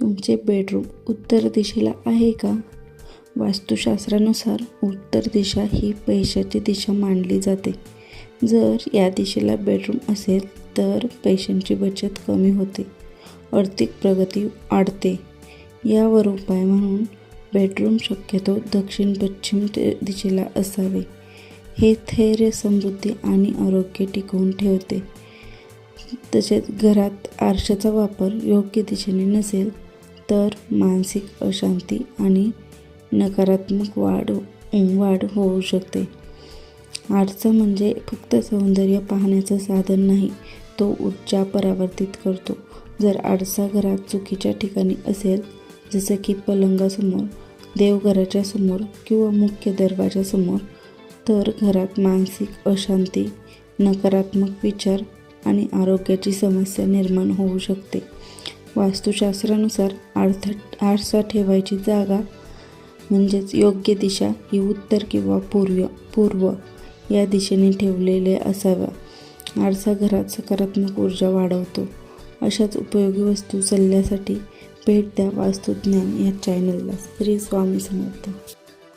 तुमचे बेडरूम उत्तर दिशेला आहे का? वास्तुशास्त्रानुसार उत्तर दिशा ही पैशाची दिशा मानली जाते. जर या दिशेला बेडरूम असेल तर पैशांची बचत कमी होते. आर्थिक प्रगती वाढते. यावर उपाय म्हणून बेडरूम शक्यतो दक्षिण पश्चिम दिशेला असावे. हे धैर्य समृद्धी आणि आरोग्य टिकवून ठेवते. तसेच घरात आरशाचा वापर योग्य दिशेने नसेल तर मानसिक अशांती आणि नकारात्मक वाढ वाढ होऊ शकते. आरसा म्हणजे फक्त सौंदर्य पाहण्याचं साधन नाही तो ऊर्जा परावर्तित करतो. जर आरसा घरात चुकीच्या ठिकाणी असेल जसं की पलंगासमोर देवघराच्या समोर किंवा मुख्य दरवाजासमोर तर घरात मानसिक अशांती नकारात्मक विचार आणि आरोग्याची समस्या निर्माण होऊ शकते. वास्तुशास्त्रानुसार आर्थ आरसा ठेवायची जागा म्हणजेच योग्य दिशा ही उत्तर किंवा पूर्व पूर्व या दिशेने ठेवलेले असाव्या आरसा घरात सकारात्मक ऊर्जा वाढवतो. अशाच उपयोगी वस्तू सल्ल्यासाठी भेट द्या वास्तुज्ञान या चॅनलला श्री स्वामी समर्थ.